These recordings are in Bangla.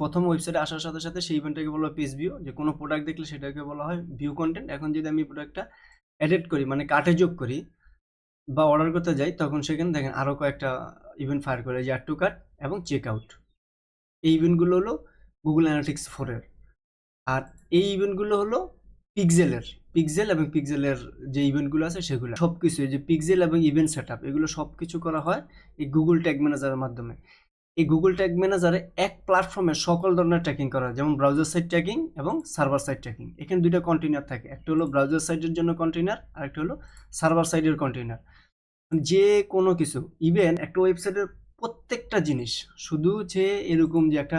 প্রথম ওয়েবসাইটে আসার সাথে সাথে সেই ইভেন্টটাকে বলা হয় পেজ ভিউ যে কোনো প্রোডাক্ট দেখলে সেটাকে বলা হয় ভিউ কন্টেন্ট এখন যদি আমি প্রোডাক্টটা এডিট করি মানে কাটে যোগ করি বা অর্ডার করতে যাই, তখন সেখানে দেখেন আরও কয়েকটা ইভেন্ট ফায়ার করে, যে টু কাট এবং চেক আউট এই ইভেন্টগুলো হলো গুগল অ্যানালিটিক্স ফোরের আর এই ইভেন্টগুলো হলো পিক্সেলের পিক্সেল এবং পিক্সেলের যে ইভেন্টগুলো আছে সেগুলো। সব কিছু যে পিক্সেল এবং ইভেন্ট সেট এগুলো সব কিছু করা হয় এই গুগল ট্যাগ ম্যানেজারের মাধ্যমে। এই গুগল ট্যাগ ম্যানেজারে এক প্ল্যাটফর্মে সকল ধরনের ট্র্যাকিং করা যেমন ব্রাউজার সাইট ট্র্যাকিং এবং সার্ভার সাইট ট্র্যাকিং এখানে দুইটা কন্টেনার থাকে, একটা হলো ব্রাউজার সাইটের জন্য কন্টেনার আর একটা হলো সার্ভার সাইডের কন্টেনার যে কোনো কিছু ইভেন একটা ওয়েবসাইটের প্রত্যেকটা জিনিস, শুধু যে এরকম যে একটা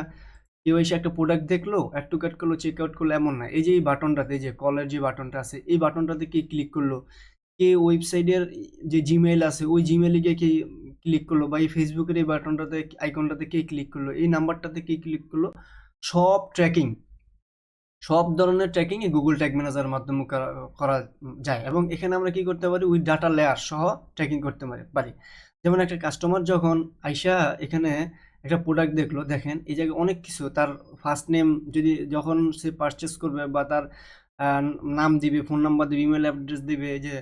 কেউ এসে একটা প্রোডাক্ট দেখল অ্যাড টু কাট করল চেক আউট করল, এমন না। এই যে এই বাটনটাতে এই যে কলের যে বাটনটা আছে, এই বাটনটাতে কে ক্লিক করল? কে ওয়েবসাইটের যে জিমেইল আছে, ওই জিমেইলে গিয়ে কে ক্লিক করল বা এই ফেসবুকের এই বাটনটাতে আইকনটাতে কে ক্লিক করল, এই নাম্বারটাতে কে ক্লিক করল, সব ট্র্যাকিং সব ধরনের ট্র্যাকিং এই গুগল ট্যাগ ম্যানেজারের মাধ্যমে করা যায় এবং এখানে আমরা কি করতে পারি? উইথ ডাটা লেয়ার সহ ট্র্যাকিং করতে পারি পারি। যেমন একটা কাস্টমার যখন আইসা এখানে একটা প্রোডাক্ট দেখল, দেখেন এই জায়গায় অনেক কিছু, তার ফার্স্ট নেম যদি যখন সে পারচেস করবে বা তার নাম দিবে ফোন নাম্বার দিবে ইমেল অ্যাড্রেস দিবে যে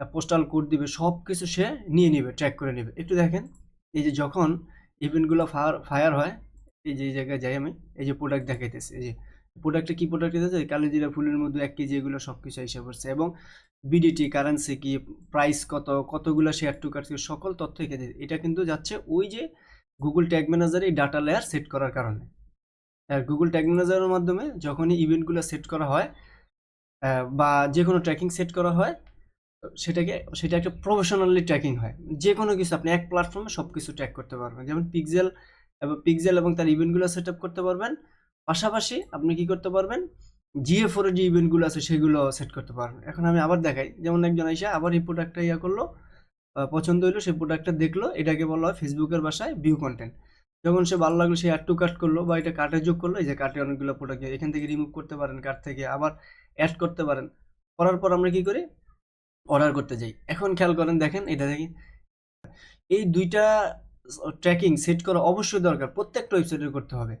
পোস্টাল কোড দিবে সব কিছু সে নিয়ে নিবে ট্র্যাক করে নেবে। একটু দেখেন, এই যে যখন ইভেন্টগুলো ফায়ার ফায়ার হয়, এই যে জায়গায় যাই আমি, এই যে প্রোডাক্ট দেখাইতেছে, এই যে প্রোডাক্টে কি প্রোডাক্ট দিতেছে কালোজিরা ফুলের মধ্যে এক কেজি এগুলো সব কিছু এসে পড়ছে এবং বিডিটি কারেন্সি কি প্রাইস কত, কতগুলো শেয়ার টু কার্ড সকল তথ্য এখানে এটা কিন্তু যাচ্ছে ওই যে গুগল ট্যাগ ম্যানেজারে এই ডাটা লেয়ার সেট করার কারণে। আর গুগল ট্যাগ ম্যানেজারের মাধ্যমে যখনই ইভেন্টগুলো সেট করা হয় বা যে কোনো ট্র্যাকিং সেট করা হয় সেটাকে, সেটা একটা প্রফেশনালি ট্র্যাকিং হয়। যে কোনো কিছু, আপনি এক প্ল্যাটফর্মে সব কিছু ট্র্যাক করতে পারবেন। যেমন পিক্সেল এবং পিক্সেল এবং তার ইভেন্টগুলো সেট আপ করতে পারবেন। পাশাপাশি আপনি কি করতে পারবেন? জিএ ফোরের যে ইভেন্টগুলো আছে, সেগুলো সেট করতে পারবেন। এখন আমি আবার দেখাই। যেমন একজন এসে আবার এই প্রোডাক্টটা ইয়া করল পছন্দ হইল, সেই প্রোডাক্টটা দেখল, এটাকে বলা হয় ফেসবুকের ভাষায় ভিউ কন্টেন্ট যখন সে ভালো লাগল, সে অ্যাড টু কাট করল, বা এটা কার্টে যোগ করল, এই যে কার্টে অনেকগুলো প্রোডাক্ট এখান থেকে রিমুভ করতে পারেন কার্ট থেকে আবার অ্যাড করতে পারেন। করার পর আমরা কি করি? অর্ডার করতে যাই। এখন খেয়াল করেন, দেখেন, এটা দেখি এই দুইটা ট্র্যাকিং সেট করা অবশ্যই দরকার। প্রত্যেকটা ওয়েবসাইটে করতে হবে।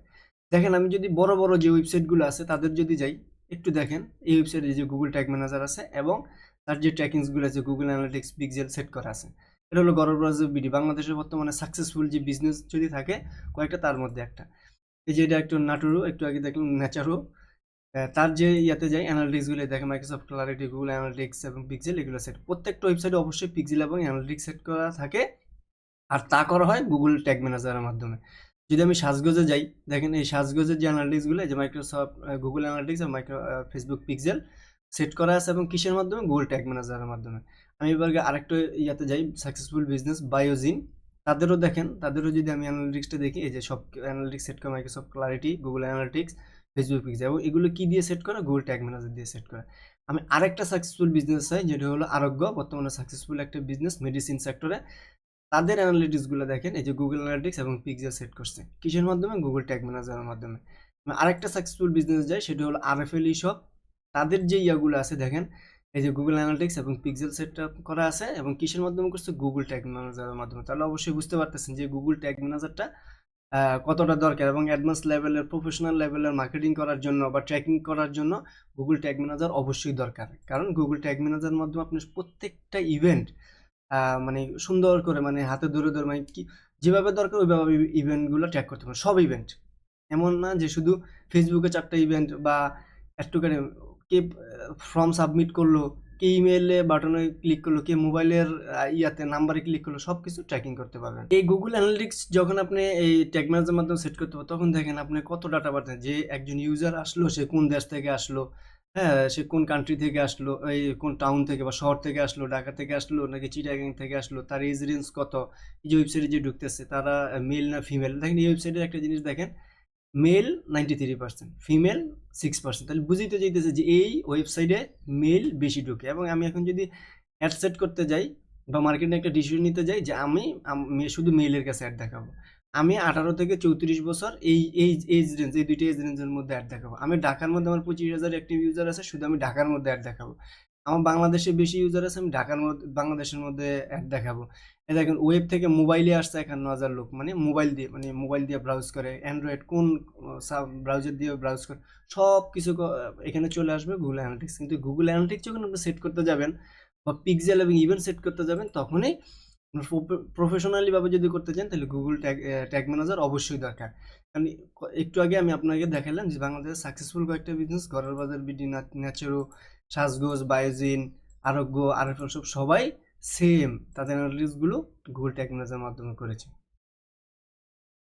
দেখেন, আমি যদি বড় বড় যে ওয়েবসাইটগুলো আছে, তাদের যদি যাই, একটু দেখেন, এই ওয়েবসাইটে যে গুগল ট্যাগ ম্যানেজার আছে এবং তার যে ট্র্যাকিংসগুলো আছে গুগল অ্যানালিটিক্স পিক্সেল সেট করা আছে। এটা হলো গরব ব্রাউজার বিডি বাংলাদেশের বর্তমানে সাকসেসফুল যে বিজনেস যদি থাকে, কয়েকটা তার মধ্যে একটা। এই যে এটা একটু নাটুরু, একটু আগে দেখলাম ন্যাচারো তার যে ইয়াতে যাই অ্যানালিটিক্সগুলো দেখে মাইক্রোসফট ক্লারিটি গুগল অ্যানালিটিক্স এবং পিক্সেল এগুলো সেট প্রত্যেকটা ওয়েবসাইটে অবশ্যই পিক্সেল এবং অ্যানালিটিক্স সেট করা থাকে। আর তা করা হয় গুগল ট্যাগ ম্যানেজারের মাধ্যমে। যদি আমি সাজগোজে যাই, দেখেন এই সাজগোজের যে অ্যানালিটিক্সগুলো যে মাইক্রোসফট গুগল অ্যানালিটিক্স আর মাইক্রো ফেসবুক পিক্সেল সেট করা আছে এবং কিসের মাধ্যমে? গুগল ট্যাগ ম্যানেজারের মাধ্যমে। আমি এবার আরেকটা ইয়াতে যাই সাকসেসফুল বিজনেস বায়োজিন তাদেরও দেখেন, তাদেরও যদি আমি অ্যানালিটিক্সটা দেখি, এই যে সব অ্যানালিটিক্স সেট করে Microsoft Clarity Google Analytics Facebook pixel এবং এগুলো কি দিয়ে সেট করা? গুগল ট্যাগ ম্যানেজার দিয়ে সেট করা। আমি আরেকটা সাকসেসফুল বিজনেস চাই, যেটা হলো আরোগ্য। বর্তমানে সাকসেসফুল একটা বিজনেস মেডিসিন সেক্টরে তাদের অ্যানালিটিক্সগুলো দেখেন, এই যে গুগল অ্যানালিটিক্স এবং পিক্সেল সেট করছে। কিসের মাধ্যমে? গুগল ট্যাগ ম্যানেজারের মাধ্যমে। আরেকটা সাকসেসফুল বিজনেস যায় সেটা হলো আরএফএল শপ তাদের যে ইয়াগুলো আছে, দেখেন, এই যে গুগল অ্যানালিটিক্স এবং পিক্সেল সেট করা আছে। এবং কিসের মাধ্যমে করছে? গুগল ট্যাগ ম্যানেজারের মাধ্যমে। তাহলে অবশ্যই বুঝতে পারতেছেন যে গুগল ট্যাগ ম্যানেজারটা কতটা দরকার এবং অ্যাডভান্স লেভেলের প্রফেশনাল লেভেলের মার্কেটিং করার জন্য বা ট্র্যাকিং করার জন্য গুগল ট্যাগ ম্যানেজার অবশ্যই দরকার। কারণ গুগল ট্যাগ ম্যানেজারের মাধ্যমে আপনি প্রত্যেকটা ইভেন্ট মানে সুন্দর করে মানে হাতে ধরে ধরে মানে কি, যেভাবে দরকার ওইভাবে ইভেন্টগুলো ট্র্যাক করতে পারেন সব ইভেন্ট এমন না যে শুধু ফেসবুকে চারটা ইভেন্ট বা একটুখানি কে ফর্ম সাবমিট করল কে ইমেলে বাটনে ক্লিক করল, কে মোবাইলের ইয়াতে নাম্বারে ক্লিক করল সব কিছু ট্র্যাকিং করতে পারবেন। এই গুগল অ্যানালিটিক্স যখন আপনি এই টেকনোলজির মাধ্যমে সেট করতে পারবেন, তখন দেখেন আপনি কত ডাটা পাচ্ছেন যে একজন ইউজার আসলো, সে কোন দেশ থেকে আসলো হ্যাঁ সে কোন কান্ট্রি থেকে আসলো, এই কোন টাউন থেকে বা শহর থেকে আসলো, ঢাকা থেকে আসলো, নাকি চিটাগাং থেকে আসলো, তার এজ রেঞ্জ কত, এই যে ওয়েবসাইটে যে ঢুকতেছে, তারা মেল না ফিমেল দেখেন এই ওয়েবসাইটের একটা জিনিস দেখেন male ninety three percent female six percent তাহলে বুঝিতে চাইতেছে যে এই ওয়েবসাইটে মেল বেশি ঢুকে। এবং আমি এখন যদি অ্যাড সেট করতে যাই বা মার্কেটে একটা ডিসিশন নিতে যাই যে আমি শুধু মেলের কাছে অ্যাড দেখাবো। আমি আঠারো থেকে চৌত্রিশ বছর এই এই এজ রেঞ্জ এই দুইটা এজ রেঞ্জের মধ্যে অ্যাড দেখাবো। আমি ঢাকার মধ্যে আমার পঁচিশ হাজার অ্যাক্টিভ ইউজার আছে, শুধু আমি ঢাকার মধ্যে অ্যাড দেখাবো। আমার বাংলাদেশে বেশি ইউজার আছে, আমি ঢাকার মধ্যে বাংলাদেশের মধ্যে অ্যাড দেখাবো। এই দেখেন ওয়েব থেকে মোবাইলে আসছে একান্ন হাজার লোক মানে মোবাইল দিয়ে মানে মোবাইল দিয়ে ব্রাউজ করে। অ্যান্ড্রয়েড কোন সাব ব্রাউজার দিয়ে ব্রাউজ করে সব কিছু এখানে চলে আসবে গুগল অ্যানালিটিক্স কিন্তু গুগল অ্যানালিটিক্স যখন আপনি সেট করতে যাবেন বা পিক্সেল এবং ইভেন্ট সেট করতে যাবেন, তখনই প্রফেশনালিভাবে যদি করতে চান, তাহলে গুগল ট্যাগ ট্যাগ ম্যানেজার অবশ্যই দরকার। কারণ একটু আগে আমি আপনাকে দেখালাম যে বাংলাদেশে সাকসেসফুল কয়েকটা বিজনেস ঘরের বাজার, বিডি ন্যাচেরো সাজগোজ বায়োজিন আরোগ্য সব সবাই সেম তাদের অ্যানালিটিক্সগুলো গুগল টেকনোলজির মাধ্যমে করেছে।